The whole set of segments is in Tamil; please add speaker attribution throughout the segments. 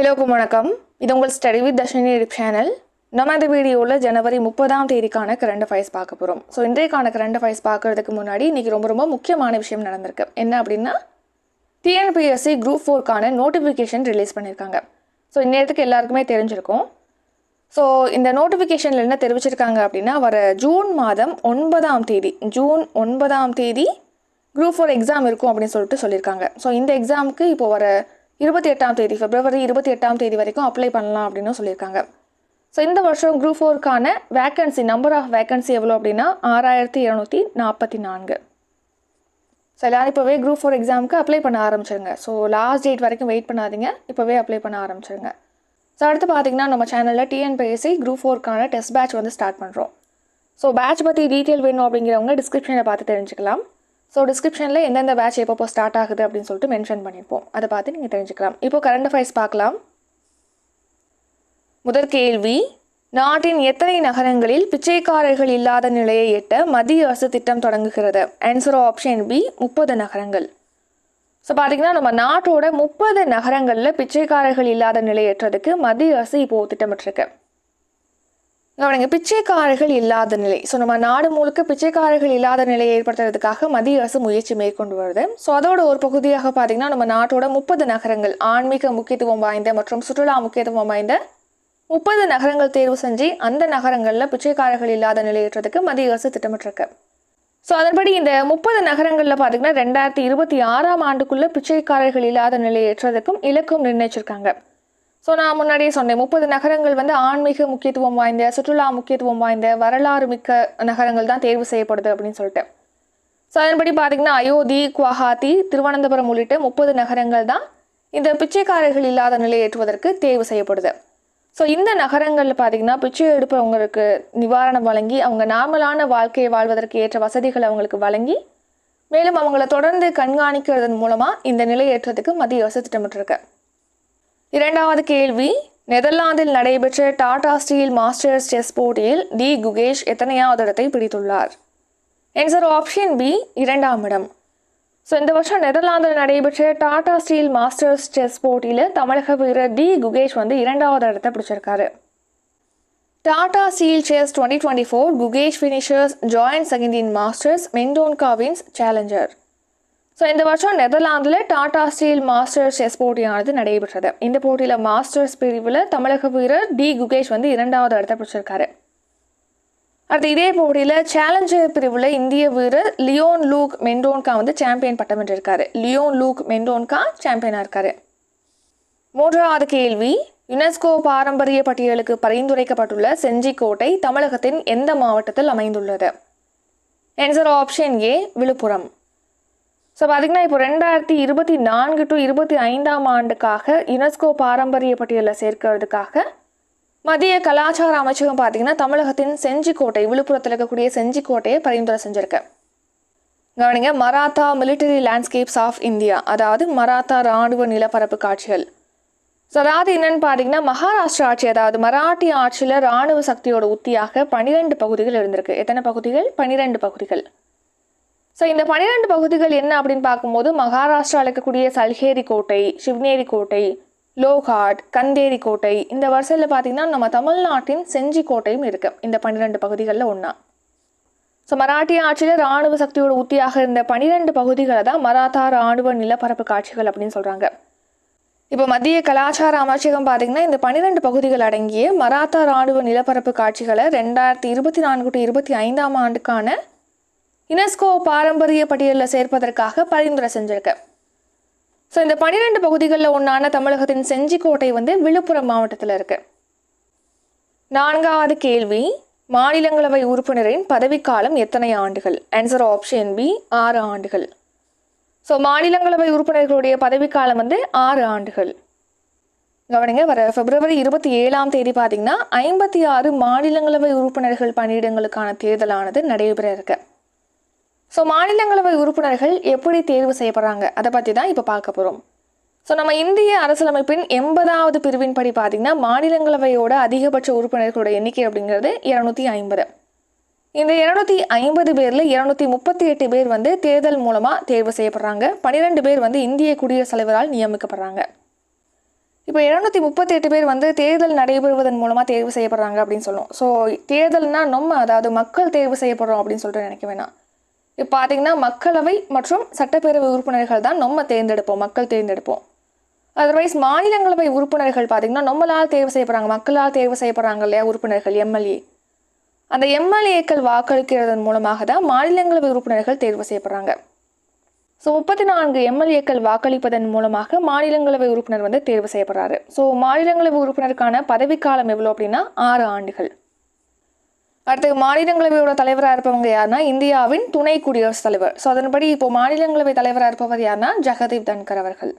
Speaker 1: எல்லோருக்கும் வணக்கம். இது உங்கள் ஸ்டடி வித் தர்ஷினி சேனல் நம்ம இந்த வீடியோவில் ஜனவரி முப்பதாம் தேதிக்கான கரண்ட் அஃபைர்ஸ் பார்க்க போகிறோம் ஸோ இன்றைக்கான கரண்ட் அஃபைர்ஸ் பார்க்கறதுக்கு முன்னாடி இன்றைக்கி ரொம்ப ரொம்ப முக்கியமான விஷயம் நடந்திருக்கு. என்ன அப்படின்னா டிஎன்பிஎஸ்சி குரூப் ஃபோர்க்கான நோட்டிஃபிகேஷன் ரிலீஸ் பண்ணியிருக்காங்க ஸோ இந்நேரத்துக்கு எல்லாருக்குமே தெரிஞ்சிருக்கும். ஸோ இந்த நோட்டிஃபிகேஷனில் என்ன தெரிவிச்சிருக்காங்க அப்படின்னா வர ஜூன் மாதம் ஒன்பதாம் தேதி ஜூன் ஒன்பதாம் தேதி குரூப் ஃபோர் எக்ஸாம் இருக்கும் அப்படின்னு சொல்லிட்டு சொல்லியிருக்காங்க ஸோ இந்த எக்ஸாமுக்கு இப்போ வர இருபத்தி எட்டாம் தேதி பிப்ரவரி இருபத்தி எட்டாம் தேதி வரைக்கும் அப்ளை பண்ணலாம் அப்படின்னு சொல்லியிருக்காங்க. ஸோ இந்த வருஷம் குரூப் ஃபோருக்கான வேக்கன்சி நம்பர் ஆஃப் வேக்கன்சி எவ்வளோ அப்படின்னா ஆறாயிரத்தி இரநூத்தி நாற்பத்தி நான்கு. ஸோ எல்லோரும் இப்போவே குரூப் ஃபோர் எக்ஸாமுக்கு அப்ளை பண்ண ஆரம்பிச்சிருங்க. ஸோ லாஸ்ட் டேட் வரைக்கும் வெயிட் பண்ணாதீங்க. இப்போவே அப்ளை பண்ண ஆரம்பிச்சிருங்க. ஸோ அடுத்து பார்த்தீங்கன்னா நம்ம சேனலில் டிஎன்பிஎஸ்சி குரூப் ஃபோருக்கான டெஸ்ட் பேட்ச் வந்து ஸ்டார்ட் பண்ணுறோம் ஸோ பேட்ச் பற்றி டீட்டெயில் வேணும் அப்படிங்கிறவங்க டிஸ்கிரிப்ஷனில் பார்த்து தெரிஞ்சுக்கலாம். ஸோ டிஸ்கிரிப்ஷனில் எந்தெந்த பேட்ச் எப்போ ஸ்டார்ட் ஆகுது அப்படின்னு சொல்லிட்டு மென்ஷன் பண்ணியிருப்போம். அதை பார்த்து நீங்கள் தெரிஞ்சுக்கலாம். இப்போ கரண்ட் அஃபேர்ஸ் பார்க்கலாம். முதற் கேள்வி நாட்டின் எத்தனை நகரங்களில் பிச்சைக்காரர்கள் இல்லாத நிலையை எட்ட மத்திய அரசு திட்டம் தொடங்குகிறது? ஆன்சர் ஆப்ஷன் பி முப்பது நகரங்கள். ஸோ பார்த்தீங்கன்னா நம்ம நாட்டோட முப்பது நகரங்களில் பிச்சைக்காரர்கள் இல்லாத நிலை எட்டுறதுக்கு மத்திய அரசு இப்போது திட்டமிட்டிருக்கு. கவனிங்க பிச்சைக்காரர்கள் இல்லாத நிலை. ஸோ நம்ம நாடு முழுக்க பிச்சைக்காரர்கள் இல்லாத நிலையை ஏற்படுத்துறதுக்காக மத்திய அரசு முயற்சி மேற்கொண்டு வருது. ஸோ அதோட ஒரு பகுதியாக பார்த்தீங்கன்னா நம்ம நாட்டோட முப்பது நகரங்கள் ஆன்மீக முக்கியத்துவம் வாய்ந்த மற்றும் சுற்றுலா முக்கியத்துவம் வாய்ந்த முப்பது நகரங்கள் தேர்வு செஞ்சு அந்த நகரங்களில் பிச்சைக்காரர்கள் இல்லாத நிலையேற்றதுக்கு மத்திய அரசு திட்டமிட்டிருக்கு. ஸோ அதன்படி இந்த முப்பது நகரங்களில் பார்த்தீங்கன்னா ரெண்டாயிரத்தி இருபத்தி ஆறாம் ஆண்டுக்குள்ளே பிச்சைக்காரர்கள் இல்லாத நிலையேற்றதுக்கும் இலக்கும் நிர்ணயிச்சிருக்காங்க. ஸோ நான் முன்னாடியே சொன்னேன் முப்பது நகரங்கள் வந்து ஆன்மீக முக்கியத்துவம் வாய்ந்த சுற்றுலா முக்கியத்துவம் வாய்ந்த வரலாறு மிக்க நகரங்கள் தான் தேர்வு செய்யப்படுது அப்படின்னு சொல்லிட்டு ஸோ அதன்படி பார்த்தீங்கன்னா அயோத்தி குவஹாத்தி திருவனந்தபுரம் உள்ளிட்ட முப்பது நகரங்கள் தான் இந்த பிச்சைக்காரர்கள் இல்லாத நிலை ஏற்றுவதற்கு தேர்வு செய்யப்படுது. ஸோ இந்த நகரங்களில் பார்த்தீங்கன்னா பிச்சை எடுப்பவங்களுக்கு நிவாரணம் வழங்கி அவங்க நார்மலான வாழ்க்கையை வாழ்வதற்கு ஏற்ற வசதிகளை அவங்களுக்கு வழங்கி மேலும் அவங்கள தொடர்ந்து கண்காணிக்கிறதன் மூலமாக இந்த நிலையேற்றத்துக்கு மத்திய அரசு திட்டமிட்டிருக்கு. இரண்டாவது கேள்வி. நெதர்லாந்தில் நடைபெற்ற டாடா ஸ்டீல் மாஸ்டர்ஸ் செஸ் போட்டியில் டி. குகேஷ் எத்தனையாவது இடத்தை பிடித்துள்ளார்? ஆன்சர் ஆப்ஷன் பி இரண்டாம் இடம். ஸோ இந்த வருஷம் நெதர்லாந்தில் நடைபெற்ற டாடா ஸ்டீல் மாஸ்டர்ஸ் செஸ் போட்டியில் தமிழக வீரர் டி. குகேஷ் வந்து இரண்டாவது இடத்தை பிடிச்சிருக்காரு. Tata steel chess twenty twenty four Gukesh finishes joint second in masters Mendonca wins challenger so இந்த வருஷம் நெதர்லாந்தில் டாடா ஸ்டீல் மாஸ்டர்ஸ் செஸ் போட்டியானது நடைபெற்றது. இந்த போட்டியில் மாஸ்டர்ஸ் பிரிவில் தமிழக வீரர் டி. குகேஷ் வந்து இரண்டாவது இடத்தை பிடிச்சிருக்காரு. அடுத்து இதே போட்டியில் சேலஞ்சர் பிரிவில் இந்திய வீரர் லியோன் லூக் மெண்டோன்கா வந்து சாம்பியன் பட்டம் வென்றிருக்காரு. லியோன் லூக் மெண்டோன்கா சாம்பியனாக இருக்காரு. மூன்றாவது கேள்வி யுனெஸ்கோ பாரம்பரிய பட்டியலுக்கு பரிந்துரைக்கப்பட்டுள்ள செஞ்சிக்கோட்டை தமிழகத்தின் எந்த மாவட்டத்தில் அமைந்துள்ளது? Answer option A Viluppuram. So பார்த்தீங்கன்னா இப்போ ரெண்டாயிரத்தி இருபத்தி நான்கு டு இருபத்தி ஐந்தாம் ஆண்டுக்காக யுனெஸ்கோ பாரம்பரிய பட்டியலில் சேர்க்கிறதுக்காக மத்திய கலாச்சார அமைச்சகம் பார்த்தீங்கன்னா தமிழகத்தின் செஞ்சிக்கோட்டை விழுப்புரத்தில் இருக்கக்கூடிய செஞ்சிக்கோட்டையை பரிந்துரை செஞ்சுருக்கு. கவனிங்க Maratha military landscapes of India அதாவது மராத்தா இராணுவ நிலப்பரப்பு காட்சிகள். ஸோ அதாவது என்னன்னு பார்த்தீங்கன்னா மகாராஷ்டிரா ஆட்சி அதாவது மராட்டிய ஆட்சியில் இராணுவ சக்தியோட உத்தியாக பனிரெண்டு பகுதிகள் இருந்திருக்கு. எத்தனை பகுதிகள்? பனிரெண்டு பகுதிகள். ஸோ இந்த பன்னிரெண்டு பகுதிகள் என்ன அப்படின்னு பார்க்கும்போது மகாராஷ்டிரா இருக்கக்கூடிய சல்ஹேரி கோட்டை சிவ்னேரி கோட்டை லோகாட் கந்தேரி கோட்டை இந்த வரிசையில் பார்த்தீங்கன்னா நம்ம தமிழ்நாட்டின் செஞ்சி கோட்டையும் இருக்குது இந்த பன்னிரெண்டு பகுதிகளில் ஒன்றா ஸோ மராட்டிய ஆட்சியில் இராணுவ சக்தியோட உத்தியாக இருந்த பன்னிரெண்டு பகுதிகளை தான் மராத்தா இராணுவ நிலப்பரப்பு காட்சிகள் அப்படின்னு சொல்கிறாங்க இப்போ மத்திய கலாச்சார அமைச்சகம் பார்த்தீங்கன்னா இந்த பன்னிரெண்டு பகுதிகள் அடங்கிய மராத்தா இராணுவ நிலப்பரப்பு காட்சிகளை ரெண்டாயிரத்தி இருபத்தி நான்கு டு இருபத்தி ஐந்தாம் ஆண்டுக்கான யுனெஸ்கோ பாரம்பரிய பட்டியலில் சேர்ப்பதற்காக பரிந்துரை செஞ்சிருக்கு. ஸோ இந்த பன்னிரெண்டு பகுதிகளில் ஒன்றான தமிழகத்தின் செஞ்சிக்கோட்டை வந்து விழுப்புரம் மாவட்டத்தில் இருக்கு. நான்காவது கேள்வி மாநிலங்களவை உறுப்பினரின் பதவிக்காலம் எத்தனை ஆண்டுகள்? ஆன்சர் ஆப்ஷன் பி ஆறு ஆண்டுகள். ஸோ மாநிலங்களவை உறுப்பினர்களுடைய பதவிக்காலம் வந்து ஆறு ஆண்டுகள். கவனிங்க வர பிப்ரவரி இருபத்தி ஏழாம் தேதி பார்த்தீங்கன்னா ஐம்பத்தி ஆறு மாநிலங்களவை உறுப்பினர்கள் பணியிடங்களுக்கான தேர்தலானது நடைபெற இருக்குது ஸோ மாநிலங்களவை உறுப்பினர்கள் எப்படி தேர்வு செய்யப்படுறாங்க? அதை பற்றி தான் இப்போ பார்க்க போகிறோம் ஸோ நம்ம இந்திய அரசியலமைப்பின் எண்பதாவது பிரிவின் படி மாநிலங்களவையோட அதிகபட்ச உறுப்பினர்களோட எண்ணிக்கை அப்படிங்கிறது இரநூத்தி ஐம்பது. இந்த இருநூத்தி ஐம்பது பேரில் இரநூத்தி முப்பத்தி எட்டு பேர் வந்து தேர்தல் மூலமாக தேர்வு செய்யப்படுறாங்க. பன்னிரெண்டு பேர் வந்து இந்திய குடியரசுத் தலைவரால் நியமிக்கப்படுறாங்க. இப்போ இரநூத்தி முப்பத்தி எட்டு பேர் வந்து தேர்தல் நடைபெறுவதன் மூலமாக தேர்வு செய்யப்படுறாங்க அப்படின்னு சொல்லுவோம் ஸோ தேர்தல்னா நம்ம அதாவது மக்கள் தேர்வு செய்யப்படுறோம் அப்படின்னு சொல்லிட்டு நினைக்க வேணாம். இப்போ பார்த்தீங்கன்னா மக்களவை மற்றும் சட்டப்பேரவை உறுப்பினர்கள் தான் நம்ம தேர்ந்தெடுப்போம் மக்கள் தேர்ந்தெடுப்போம். அதர்வைஸ் மாநிலங்களவை உறுப்பினர்கள் பார்த்தீங்கன்னா நம்மளால் தேர்வு செய்யப்படுறாங்க மக்களால் தேர்வு செய்யப்படுறாங்க இல்லையா உறுப்பினர்கள் எம்எல்ஏ. அந்த எம்எல்ஏக்கள் வாக்களிக்கிறதன் மூலமாக தான் மாநிலங்களவை உறுப்பினர்கள் தேர்வு செய்யப்படுறாங்க. ஸோ முப்பத்தி நான்கு எம்எல்ஏக்கள் வாக்களிப்பதன் மூலமாக மாநிலங்களவை உறுப்பினர் வந்து தேர்வு செய்யப்படுறாரு. ஸோ மாநிலங்களவை உறுப்பினருக்கான பதவிக்காலம் எவ்வளோ அப்படின்னா ஆறு ஆண்டுகள். அடுத்து மாநிலங்களவையோட தலைவராக இருப்பவங்க யாருன்னா இந்தியாவின் துணை குடியரசுத் தலைவர். ஸோ அதன்படி இப்போ மாநிலங்களவை தலைவராக இருப்பவர் யாருன்னா ஜெகதீப் தன்கர் அவர்கள்.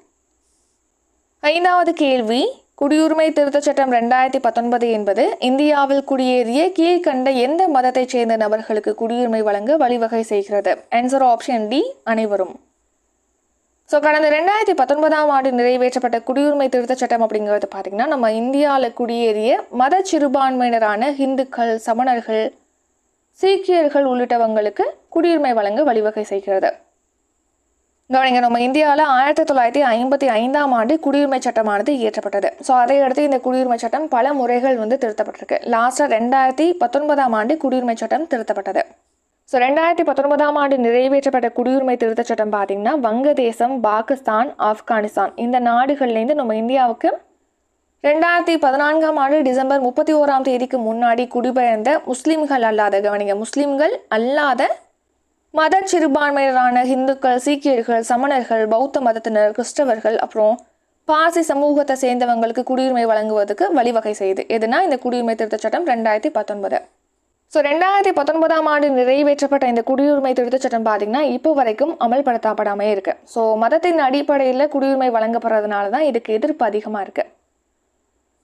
Speaker 1: ஐந்தாவது கேள்வி குடியுரிமை திருத்தச் சட்டம் ரெண்டாயிரத்தி பத்தொன்பது என்பது இந்தியாவில் குடியேறிய கீழ்கண்ட எந்த மதத்தைச் சேர்ந்த நபர்களுக்கு குடியுரிமை வழங்க வழிவகை செய்கிறது? ஆன்சர் ஆப்ஷன் டி அனைவரும். ஸோ கடந்த ரெண்டாயிரத்தி பத்தொன்பதாம் ஆண்டு நிறைவேற்றப்பட்ட குடியுரிமை திருத்தச் சட்டம் அப்படிங்கிறது பார்த்திங்கன்னா நம்ம இந்தியாவில் குடியேறிய மத சிறுபான்மையினரான ஹிந்துக்கள் சமணர்கள் சீக்கியர்கள் உள்ளிட்டவங்களுக்கு குடியுரிமை வழங்க வழிவகை செய்கிறது. கவனிங்க நம்ம இந்தியாவில் ஆயிரத்தி தொள்ளாயிரத்தி ஐம்பத்தி ஐந்தாம் ஆண்டு குடியுரிமை சட்டமானது இயற்றப்பட்டது. ஸோ அதை அடுத்து இந்த குடியுரிமை சட்டம் பல முறைகள் வந்து திருத்தப்பட்டிருக்கு. லாஸ்ட்டாக ரெண்டாயிரத்தி பத்தொன்பதாம் ஆண்டு குடியுரிமை சட்டம் திருத்தப்பட்டது. ஸோ ரெண்டாயிரத்தி பத்தொன்பதாம் ஆண்டு நிறைவேற்றப்பட்ட குடியுரிமை திருத்தச் சட்டம் பார்த்தீங்கன்னா வங்கதேசம் பாகிஸ்தான் ஆப்கானிஸ்தான் இந்த நாடுகள்லேருந்து நம்ம இந்தியாவுக்கு ரெண்டாயிரத்தி பதினான்காம் ஆண்டு டிசம்பர் முப்பத்தி ஓராம் தேதிக்கு முன்னாடி குடிபெயர்ந்த முஸ்லீம்கள் அல்லாத கவனிங்க முஸ்லீம்கள் அல்லாத மத சிறுபான்மையினரான இந்துக்கள் சீக்கியர்கள் சமணர்கள் பௌத்த மதத்தினர் கிறிஸ்தவர்கள் அப்புறம் பாசி சமூகத்தை சேர்ந்தவங்களுக்கு குடியுரிமை வழங்குவதற்கு வழிவகை செய்யுது எதுனா இந்த குடியுரிமை திருத்தச் சட்டம் ரெண்டாயிரத்தி பத்தொன்பது. ஸோ ரெண்டாயிரத்தி பத்தொன்பதாம் ஆண்டு நிறைவேற்றப்பட்ட இந்த குடியுரிமை திருத்தச் சட்டம் பார்த்தீங்கன்னா இப்போ வரைக்கும் அமல்படுத்தப்படாமே இருக்கு. ஸோ மதத்தின் அடிப்படையில் குடியுரிமை வழங்கப்படுறதுனால தான் இதுக்கு எதிர்ப்பு அதிகமாக இருக்கு.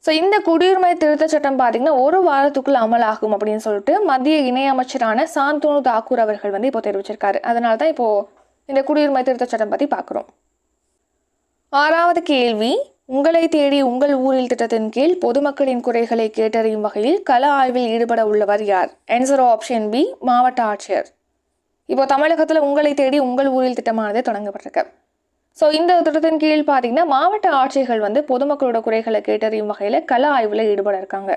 Speaker 1: ஸோ இந்த குடியுரிமை திருத்தச் சட்டம் பார்த்தீங்கன்னா ஒரு வாரத்துக்குள் அமலாகும் அப்படின்னு சொல்லிட்டு மத்திய இணையமைச்சரான சாந்தோனு தாக்கூர் அவர்கள் வந்து இப்போ தெரிவிச்சிருக்காரு. அதனால தான் இப்போ இந்த குடியுரிமை திருத்தச் சட்டம் பற்றி பார்க்குறோம் ஆறாவது கேள்வி உங்களை தேடி உங்கள் ஊரில் திட்டத்தின் கீழ் பொதுமக்களின் குறைகளை கேட்டறியும் வகையில் கள ஆய்வில் ஈடுபட உள்ளவர் யார்? ஆன்சர் ஆப்ஷன் பி மாவட்ட ஆட்சியர். இப்போ தமிழகத்தில் உங்களை தேடி உங்கள் ஊரில் திட்டமானது தொடங்கப்பட்டிருக்கு. ஸோ இந்த திட்டத்தின் கீழ் பார்த்தீங்கன்னா மாவட்ட ஆட்சியர்கள் வந்து பொதுமக்களோட குறைகளை கேட்டறியும் வகையில் கள ஆய்வில் ஈடுபட இருக்காங்க.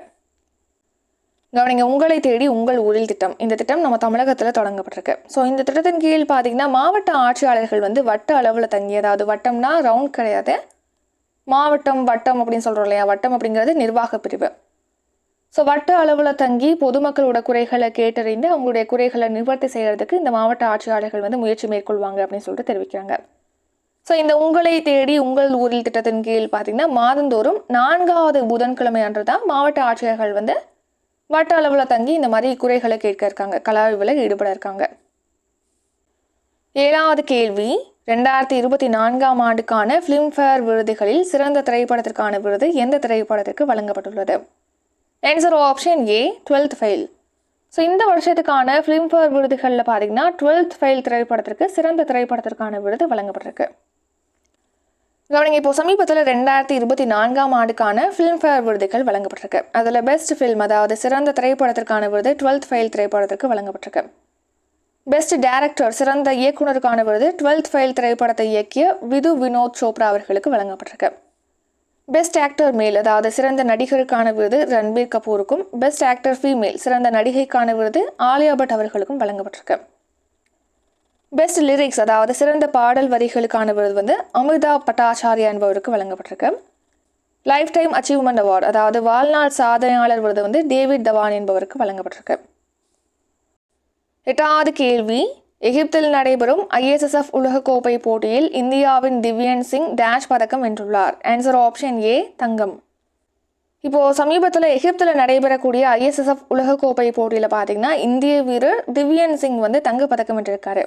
Speaker 1: கவனிங்க உங்களை தேடி உங்கள் ஊரில் திட்டம். இந்த திட்டம் நம்ம தமிழகத்தில் தொடங்கப்பட்டிருக்கு. ஸோ இந்த திட்டத்தின் கீழ் பார்த்தீங்கன்னா மாவட்ட ஆட்சியாளர்கள் வந்து வட்ட அளவில் தங்கி அதாவது வட்டம்னா ரவுண்ட் கிடையாது. மாவட்டம் வட்டம் அப்படின்னு சொல்கிறோம் இல்லையா? வட்டம் அப்படிங்கிறது நிர்வாக பிரிவு. ஸோ வட்ட அளவில் தங்கி பொதுமக்களோட குறைகளை கேட்டறிந்து அவங்களுடைய குறைகளை நிவர்த்தி செய்கிறதுக்கு இந்த மாவட்ட ஆட்சியாளர்கள் வந்து முயற்சி மேற்கொள்வாங்க அப்படின்னு சொல்லிட்டு தெரிவிக்கிறாங்க. ஸோ இந்த உங்களை தேடி உங்கள் ஊரில் திட்டத்தின் கீழ் பார்த்தீங்கன்னா மாதந்தோறும் நான்காவது புதன்கிழமை அன்று தான் மாவட்ட ஆட்சியர்கள் வந்து வட்ட அளவில் தங்கி இந்த மாதிரி குறைகளை கேட்க இருக்காங்க. கலாய்வில் ஈடுபட இருக்காங்க. ஏழாவது கேள்வி ரெண்டாயிரத்தி இருபத்தி நான்காம் ஆண்டுக்கான ஃபிலிம்ஃபேர் விருதுகளில் சிறந்த திரைப்படத்திற்கான விருது எந்த திரைப்படத்திற்கு வழங்கப்பட்டுள்ளது? Answer option A twelfth fail so இந்த வருஷத்துக்கான ஃபிலிம்ஃபேர் விருதுகளில் பார்த்தீங்கன்னா டுவெல்த் ஃபெயில் திரைப்படத்திற்கு சிறந்த திரைப்படத்திற்கான விருது வழங்கப்பட்டிருக்கு. கவனிங்க இப்போ சமீபத்தில் ரெண்டாயிரத்தி இருபத்தி நான்காம் ஆண்டுக்கான ஃபிலிம்ஃபேர் விருதுகள் வழங்கப்பட்டிருக்கு. அதில் பெஸ்ட் ஃபில்ம் அதாவது சிறந்த திரைப்படத்திற்கான விருது டுவெல்த் ஃபெயில் திரைப்படத்திற்கு வழங்கப்பட்டிருக்கு. பெஸ்ட் டேரக்டர் சிறந்த இயக்குனருக்கான விருது டுவெல்த் ஃபெயில் திரைப்படத்தை இயக்கிய விது வினோத் சோப்ரா அவர்களுக்கு வழங்கப்பட்டிருக்கு. பெஸ்ட் ஆக்டர் மேல் அதாவது சிறந்த நடிகருக்கான விருது ரன்பீர் கபூருக்கும் பெஸ்ட் ஆக்டர் ஃபீமேல் சிறந்த நடிகைக்கான விருது ஆலியா பட் அவர்களுக்கும் வழங்கப்பட்டிருக்கு. பெஸ்ட் லிரிக்ஸ் அதாவது சிறந்த பாடல் வரிகளுக்கான விருது வந்து அமிர்தா பட்டாச்சாரியா என்பவருக்கு வழங்கப்பட்டிருக்கு. லைஃப் டைம் அச்சீவ்மெண்ட் அவார்டு அதாவது வாழ்நாள் சாதனையாளர் விருது வந்து டேவிட் தவான் என்பவருக்கு வழங்கப்பட்டிருக்கு. எட்டாவது கேள்வி. எகிப்தில் நடைபெறும் ஐஎஸ்எஸ்எஃப் உலகக்கோப்பை போட்டியில் இந்தியாவின் திவ்யன் சிங் டேஷ் பதக்கம் வென்றுள்ளார். ஆன்சர் ஆப்ஷன் ஏ தங்கம். இப்போது சமீபத்தில் எகிப்தில் நடைபெறக்கூடிய ஐஎஸ்எஸ்எஃப் உலகக்கோப்பை போட்டியில் பார்த்தீங்கன்னா இந்திய வீரர் திவ்யன் சிங் வந்து தங்க பதக்கம் வென்றிருக்காரு.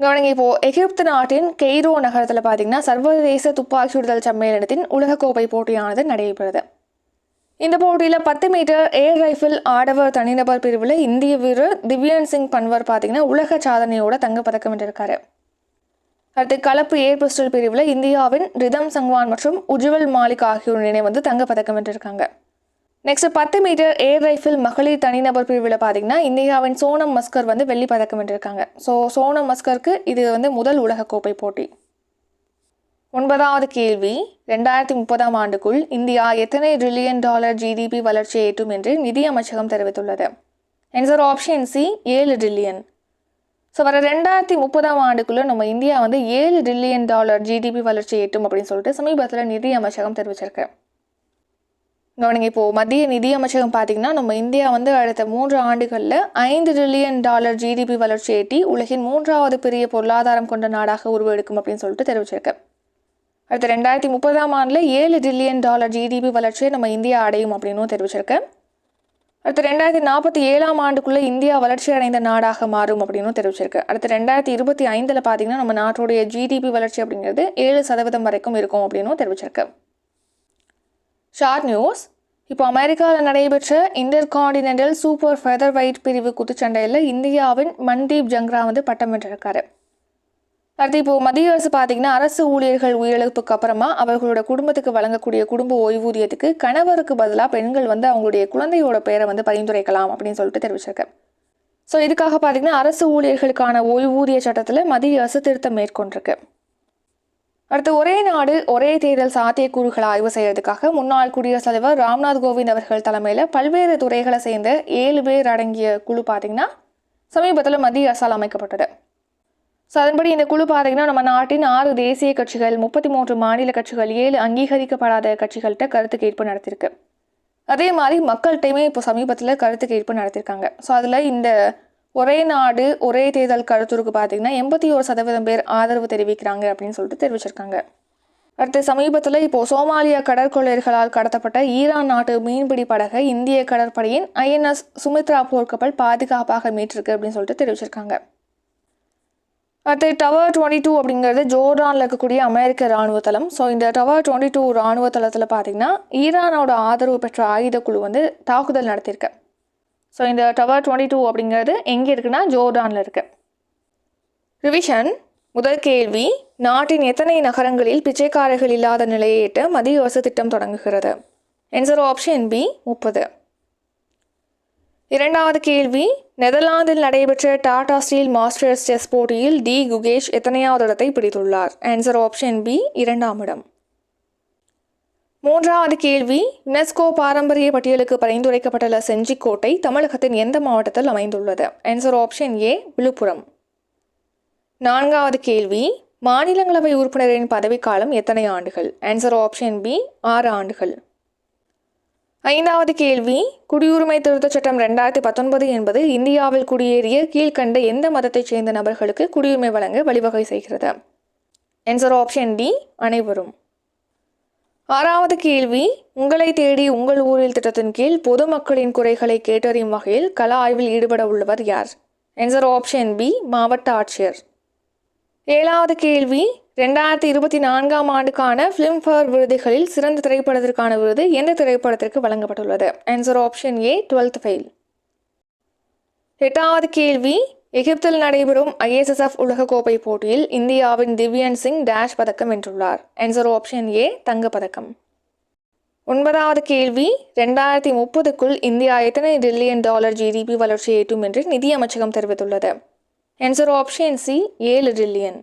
Speaker 1: கவனிங்க இப்போது எகிப்து நாட்டின் கெய்ரோ நகரத்தில் பார்த்தீங்கன்னா சர்வதேச துப்பாக்கி சுடுதல் சம்மேளனத்தின் உலகக்கோப்பை போட்டியானது நடைபெறுது. இந்த போட்டியில் பத்து மீட்டர் ஏர் ரைஃபிள் ஆடவர் தனிநபர் பிரிவில் இந்திய வீரர் திவ்யன் சிங் பன்வர் பார்த்தீங்கன்னா உலக சாதனையோட தங்கப்பதக்கம் வென்றிருக்காரு. அடுத்து கலப்பு ஏர் பிஸ்டல் பிரிவில் இந்தியாவின் ரிதம் சங்வான் மற்றும் உஜ்வல் மாலிக் ஆகியோர் இணை வந்து தங்கப்பதக்கம் வென்றிருக்காங்க. நெக்ஸ்ட் பத்து மீட்டர் ஏர் ரைஃபிள் மகளிர் தனிநபர் பிரிவில் பார்த்தீங்கன்னா இந்தியாவின் சோனம் மஸ்கர் வந்து வெள்ளி பதக்கம் வென்றிருக்காங்க. ஸோ சோனம் மஸ்கருக்கு இது வந்து முதல் உலகக்கோப்பை போட்டி. ஒன்பதாவது கேள்வி. ரெண்டாயிரத்தி முப்பதாம் ஆண்டுக்குள் இந்தியா எத்தனை ட்ரில்லியன் டாலர் ஜிடிபி வளர்ச்சி ஏற்றும் என்று நிதி அமைச்சகம் தெரிவித்துள்ளது. ஆன்சர் ஆப்ஷன் சி ஏழு ட்ரில்லியன் ஸோ வர ரெண்டாயிரத்தி முப்பதாம் ஆண்டுக்குள்ளே நம்ம இந்தியா வந்து ஏழு ட்ரில்லியன் டாலர் ஜிடிபி வளர்ச்சி ஏற்றும் அப்படின்னு சொல்லிட்டு சமீபத்தில் நிதி அமைச்சகம் தெரிவிச்சிருக்கு. கவனிங்க இப்போது மத்திய நிதி அமைச்சகம் பார்த்தீங்கன்னா நம்ம இந்தியா வந்து அடுத்த மூன்று ஆண்டுகளில் ஐந்து ட்ரில்லியன் டாலர் ஜிடிபி வளர்ச்சி ஏற்றி உலகின் மூன்றாவது பெரிய பொருளாதாரம் கொண்ட நாடாக உருவெடுக்கும் அப்படின்னு சொல்லிட்டு தெரிவிச்சிருக்கு. அடுத்த ரெண்டாயிரத்தி முப்பதாம் ஆண்டில் ஏழு டில்லியன் டாலர் ஜிடிபி வளர்ச்சியை நம்ம இந்தியா அடையும் அப்படின்னும் தெரிவிச்சிருக்கேன் அடுத்து ரெண்டாயிரத்தி நாற்பத்தி ஏழாம் ஆண்டுக்குள்ளே இந்தியா வளர்ச்சி அடைந்த நாடாக மாறும் அப்படின்னு தெரிவிச்சிருக்கு. அடுத்த ரெண்டாயிரத்தி இருபத்தி ஐந்தில் பார்த்தீங்கன்னா நம்ம நாட்டுடைய ஜிடிபி வளர்ச்சி அப்படிங்கிறது ஏழு சதவீதம் வரைக்கும் இருக்கும் அப்படின்னு தெரிவிச்சிருக்கு. ஷார்ட் நியூஸ் இப்போ அமெரிக்காவில் நடைபெற்ற intercontinental super featherweight பிரிவு குத்துச்சண்டையில் இந்தியாவின் மன்தீப் ஜங்ரா வந்து பட்டம் வென்றிருக்காரு. அடுத்து இப்போ மத்திய அரசு பார்த்தீங்கன்னா அரசு ஊழியர்கள் உயிரிழப்புக்கு அப்புறமா அவர்களோட குடும்பத்துக்கு வழங்கக்கூடிய குடும்ப ஓய்வூதியத்துக்கு கணவருக்கு பதிலாக பெண்கள் வந்து அவங்களுடைய குழந்தையோட பெயரை வந்து பரிந்துரைக்கலாம் அப்படின்னு சொல்லிட்டு தெரிவிச்சிருக்கேன் ஸோ இதுக்காக பார்த்தீங்கன்னா அரசு ஊழியர்களுக்கான ஓய்வூதிய சட்டத்தில் மத்திய அரசு திருத்தம் மேற்கொண்டிருக்கு. அடுத்து ஒரே நாடு ஒரே தேர்தல் சாத்தியக்கூறுகளை ஆய்வு செய்யறதுக்காக முன்னாள் குடியரசுத் தலைவர் ராம்நாத் கோவிந்த் அவர்கள் தலைமையில் பல்வேறு துறைகளை சேர்ந்த ஏழு பேர் அடங்கிய குழு பார்த்தீங்கன்னா சமீபத்தில் மத்திய அரசால் அமைக்கப்பட்டது. ஸோ அதன்படி இந்த குழு பார்த்தீங்கன்னா நம்ம நாட்டின் ஆறு தேசிய கட்சிகள் முப்பத்தி மூன்று மாநில கட்சிகள் ஏழு அங்கீகரிக்கப்படாத கட்சிகள்கிட்ட கருத்து கேட்பு நடத்தியிருக்கு அதே மாதிரி மக்கள்கிட்டையுமே இப்போ சமீபத்தில் கருத்து கேட்பு நடத்தியிருக்காங்க ஸோ அதில் இந்த ஒரே நாடு ஒரே தேர்தல் கருத்துருக்கு பார்த்தீங்கன்னா எண்பத்தி ஒரு சதவீதம் பேர் ஆதரவு தெரிவிக்கிறாங்க அப்படின்னு சொல்லிட்டு தெரிவிச்சிருக்காங்க. அடுத்து சமீபத்தில் இப்போது சோமாலியா கடற்கொள்ளையர்களால் கடத்தப்பட்ட ஈரான் நாட்டு மீன்பிடி படகை இந்திய கடற்படையின் ஐஎன்எஸ் சுமித்ரா போர்க்கப்பல் பாதுகாப்பாக மீட்டிருக்கு அப்படின்னு சொல்லிட்டு தெரிவிச்சிருக்காங்க. அடுத்து டவர் டுவெண்ட்டி டூ அப்படிங்கிறது ஜோர்டானில் இருக்கக்கூடிய அமெரிக்க இராணுவ தளம். ஸோ இந்த டவர் டுவெண்ட்டி டூ இராணுவ தளத்தில் பார்த்தீங்கன்னா ஈரானோட ஆதரவு பெற்ற ஆயுத குழு வந்து தாக்குதல் நடத்தியிருக்கு. ஸோ இந்த டவர் டுவெண்ட்டி டூ அப்படிங்கிறது எங்கே இருக்குன்னா ஜோர்டானில் இருக்கு. ரிவிஷன் முதல் கேள்வி நாட்டின் எத்தனை நகரங்களில் பிச்சைக்காரர்கள் இல்லாத நிலையை எட்ட மத்திய அரசு திட்டம் தொடங்குகிறது? என்சர் ஆப்ஷன் பி முப்பது. இரண்டாவது கேள்வி நெதர்லாந்தில் நடைபெற்ற டாடா ஸ்டீல் மாஸ்டர்ஸ் செஸ் போட்டியில் டி குகேஷ் எத்தனையாவது இடத்தை பிடித்துள்ளார்? ஆன்சர் ஆப்ஷன் பி இரண்டாம் இடம். மூன்றாவது கேள்வி யுனெஸ்கோ பாரம்பரிய பட்டியலுக்கு பரிந்துரைக்கப்பட்டுள்ள செஞ்சிக்கோட்டை தமிழகத்தின் எந்த மாவட்டத்தில் அமைந்துள்ளது? Answer option A Viluppuram. நான்காவது கேள்வி மாநிலங்களவை உறுப்பினரின் பதவிக்காலம் எத்தனை ஆண்டுகள்? ஆன்சர் ஆப்ஷன் பி ஆறு ஆண்டுகள். ஐந்தாவது கேள்வி குடியுரிமை திருத்தச் சட்டம் ரெண்டாயிரத்தி பத்தொன்பது என்பது இந்தியாவில் குடியேறிய கீழ்கண்ட எந்த மதத்தைச் சேர்ந்த நபர்களுக்கு குடியுரிமை வழங்க வழிவகை செய்கிறது? ஆன்சர் ஆப்ஷன் டி அனைவரும். ஆறாவது கேள்வி உங்களை தேடி உங்கள் ஊரில் திட்டத்தின் கீழ் பொதுமக்களின் குறைகளை கேட்டறியும் வகையில் கள ஆய்வில் ஈடுபட உள்ளவர் யார்? ஆன்சர் ஆப்ஷன் பி மாவட்ட ஆட்சியர். ஏழாவது கேள்வி ரெண்டாயிரத்தி இருபத்தி நான்காம் ஆண்டுக்கான ஃபிலிம்ஃபேர் விருதுகளில் சிறந்த திரைப்படத்திற்கான விருது எந்த திரைப்படத்திற்கு வழங்கப்பட்டுள்ளது? Answer option A twelfth fail எட்டாவது கேள்வி எகிப்தில் நடைபெறும் ஐஎஸ்எஸ்எஃப் உலகக்கோப்பை போட்டியில் இந்தியாவின் திவ்யன் சிங் டேஷ் பதக்கம் வென்றுள்ளார். ஆன்சர் ஆப்ஷன் ஏ தங்கப்பதக்கம் ஒன்பதாவது கேள்வி ரெண்டாயிரத்தி முப்பதுக்குள் இந்தியா எத்தனை டில்லியன் டாலர் ஜிடிபி வளர்ச்சி எட்டும் என்று நிதியமைச்சகம் தெரிவித்துள்ளது. ஆன்சர் ஆப்ஷன் சி ஏழு டில்லியன்